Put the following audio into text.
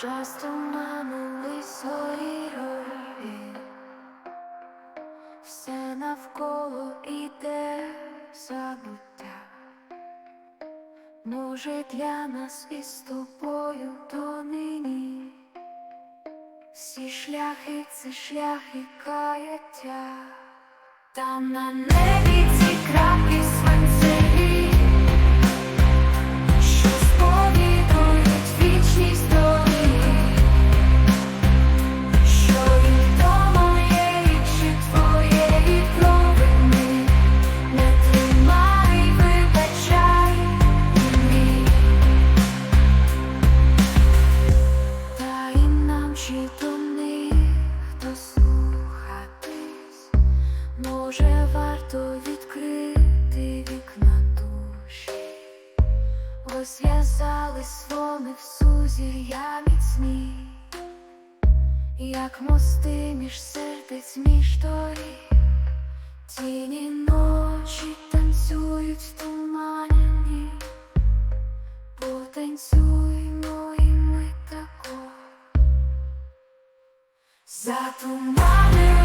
Часто манулись горі, все навколо іде забуття. Може для нас із тобою донині всі шляхи це шляхи каяття, там на небі розв'язали своми в сузір'я міцні, як мости між сердець між доріг, тіні ночі танцюють в тумані. Потанцюймо і ми тако Затуманимо